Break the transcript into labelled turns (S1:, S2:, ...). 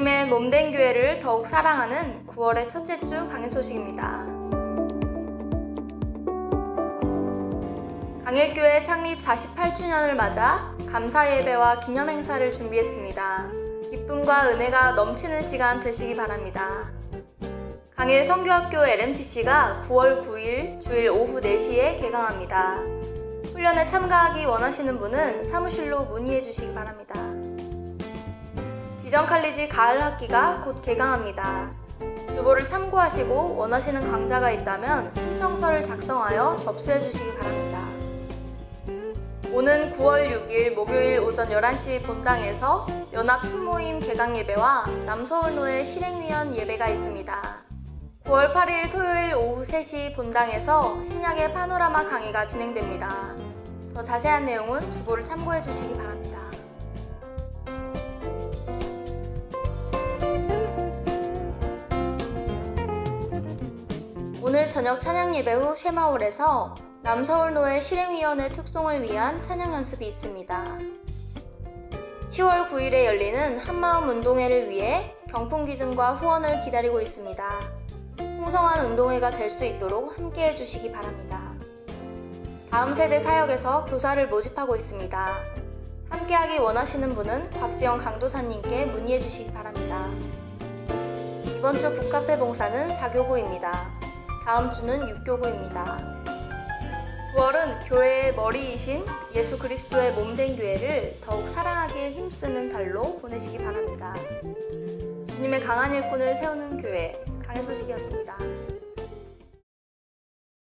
S1: 몸된 교회를 더욱 사랑하는 9월의 첫째 주 강연 소식입니다. 강일교회 창립 48주년을 맞아 감사 예배와 기념 행사를 준비했습니다. 기쁨과 은혜가 넘치는 시간 되시기 바랍니다. 강일 성교학교 LMTC가 9월 9일 주일 오후 4시에 개강합니다. 훈련에 참가하기 원하시는 분은 사무실로 문의해 주시기 바랍니다. 비전 칼리지 가을 학기가 곧 개강합니다. 주보를 참고하시고 원하시는 강좌가 있다면 신청서를 작성하여 접수해 주시기 바랍니다. 오는 9월 6일 목요일 오전 11시 본당에서 연합 순모임 개강 예배와 남서울노회 실행위원 예배가 있습니다. 9월 8일 토요일 오후 3시 본당에서 신약의 파노라마 강의가 진행됩니다. 더 자세한 내용은 주보를 참고해 주시기 바랍니다. 오늘 저녁 찬양 예배 후 쉐마홀에서 남서울노회 실행위원회 특송을 위한 찬양 연습이 있습니다. 10월 9일에 열리는 한마음 운동회를 위해 경품 기증과 후원을 기다리고 있습니다. 풍성한 운동회가 될 수 있도록 함께 해주시기 바랍니다. 다음 세대 사역에서 교사를 모집하고 있습니다. 함께하기 원하시는 분은 곽지영 강도사님께 문의해 주시기 바랍니다. 이번 주 북카페 봉사는 4교구입니다. 다음 주는 6교구입니다. 9월은 교회의 머리이신 예수 그리스도의 몸된 교회를 더욱 사랑하기에 힘쓰는 달로 보내시기 바랍니다. 주님의 강한 일꾼을 세우는 교회 강의 소식이었습니다.